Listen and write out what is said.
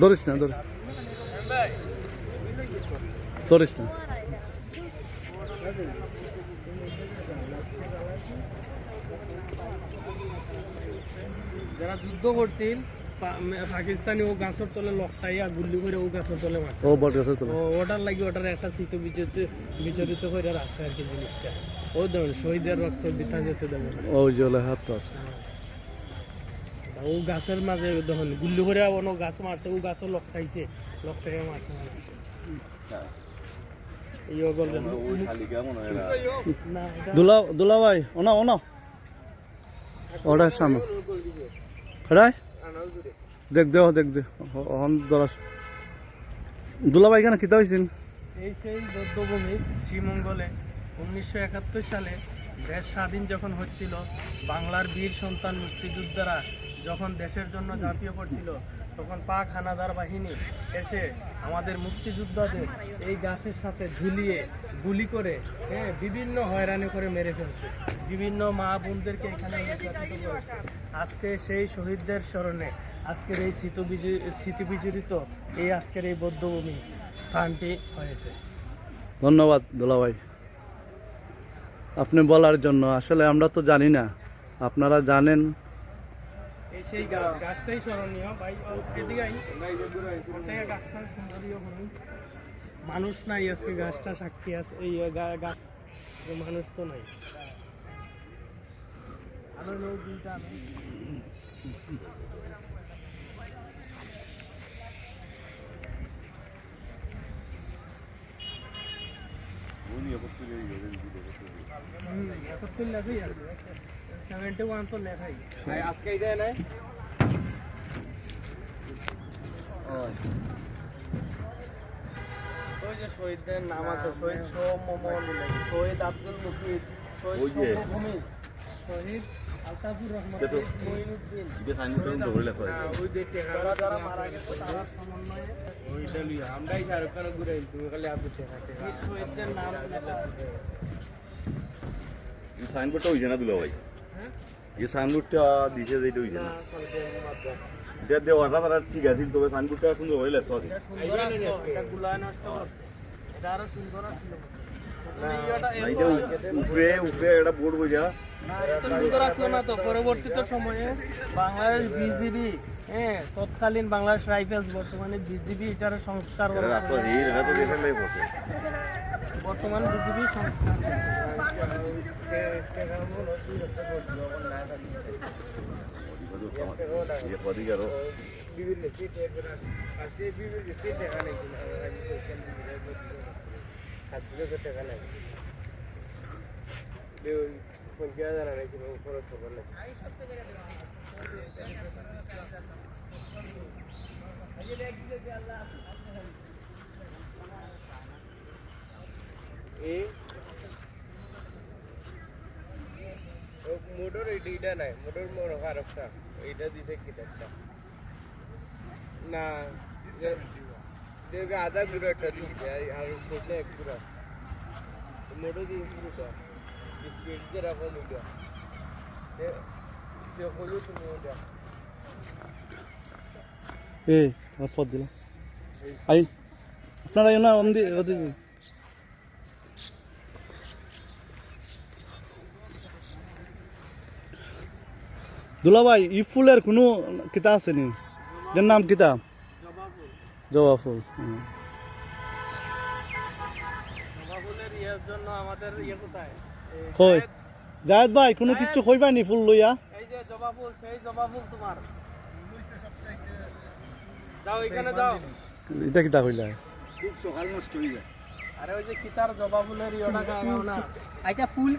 ধরিস না ধরিস ধরিস না। যারা যুদ্ধ করছিল পাকিস্তানি ও গাছের তলে লকটাইয়া গুল্লি করে ও গাছের তলে মারছে। ও বট গাছের তলে। ও ওটার লাগি ওটার একটা শীত বিচরিত বিচরিত করে রাখছে আর কি জিনিসটা। ও ধরুন শহীদের রক্ত বিতা যেতে দেবে ও জলে হাত আছে। তা ও গাছের মাঝে দেখুন গুল্লি করে অন্য গাছ মারছে ও গাছও লকটাইছে মারছে বলবেন না। এটা দুলা দুলা ভাই ওনা ওনা। ওটা সামনে। রাই দেখ দেহ দেখ দে হন দরা দুলা ভাই কেন কিতা হয়েছেন এই সেই বৌদ্ধভূমি শ্রীমঙ্গলে উনিশশো একাত্তর সালে দেশ স্বাধীন যখন হচ্ছিল বাংলার বীর সন্তান মুক্তিযোদ্ধারা যখন দেশের জন্য ঝাঁপিয়ে পড়ছিল তখন পাক হানাদার বাহিনী এসে আমাদের মুক্তিযোদ্ধাদের এই গাছের সাথে ঝুলিয়ে, গুলি করে হ্যাঁ বিভিন্ন হয়রানি করে মেরে ফেলছে। বিভিন্ন মা বোনদেরকে এখানে আজকে সেই শহীদদের স্মরণে, আজকের এই স্মৃতিবিজ- স্মৃতিবিজড়িত এই আজকের এই বৌদ্ধভূমি স্থানটি হয়েছে। ধন্যবাদ দুলা ভাই। আপনি বলার জন্য, আসলে আমরা তো জানি না। আপনারা জানেন সেই গাছ গাছটাই স্মরণীয়। ভাই এদিকে গাছটা সুন্দরীয় হলুন মানুষ নাই আজকে, গাছটা সাক্ষী আছে। এই গাছ মানুষ তো নাই। আরও লোক দুইটা আছে। হুম, একাত্তর লেখাই আছে সেভেন্টি ওয়ান তো লেখাই আজকে দেয় নাই ওই যে শহীদদের নাম আছে শহীদ সোম শহীদ আব্দুল মুকিদ শহীদ ওই যে- শহীদ হ্যাঁ, আমরাই শাহরুখ খান ঘুরে তুমি খালি আপনি সাইনবোর্ডটা হইছে না দুলা ভাই। এই সাইনবোর্ডটা দিছে যেটা হইছে না এটা দেওয়াটা তারা ঠিক আছে তবে সাইনবোর্ডটা সুন্দর হয়ে এটা উপরে উপরে একটা বোর্ড বোঝা এত সময়ে বাংলাদেশ বিজিবি হ্যাঁ তৎকালীন বাংলাদেশ রাইফেলস বর্তমানে বিজিবি এটার সংস্কার বর্তমান বিজিবি সংস্কার বিভিন্ন সিট বিভিন্ন মোটর এইটা নাই মোটর মোর আরেকটা এইটা দিছে কিতাবটা না দেখবে আধা গুঁড়ো একটা দিচ্ছে আর খেলে এক গুঁড়া মোটর দিয়ে গুঁড়োটা স্পিড যেরকম ওইটা হলুদ তুমি ওটা এ আর পদ দিলাম আই ভাই ই ফুলের কোনো কিতা আছে নি? এর নাম কিতা? জবা ফুল হুম। জবাফুলের ইয়ের জন্য আমাদের ইয়ে কোথায়? এই কই? জায়দ ভাই কোনো কিছু কইবা নি ফুল লইয়া? এই যে জবা ফুল সেই জবাফুল তোমার। যাও এখানে যাও। এটা কিতা কইলা? খুব সকাল নষ্ট হই যায়। আরে ওই যে কিতার জবা ফুলের ইয়োটা গাও না। আচ্ছা ফুল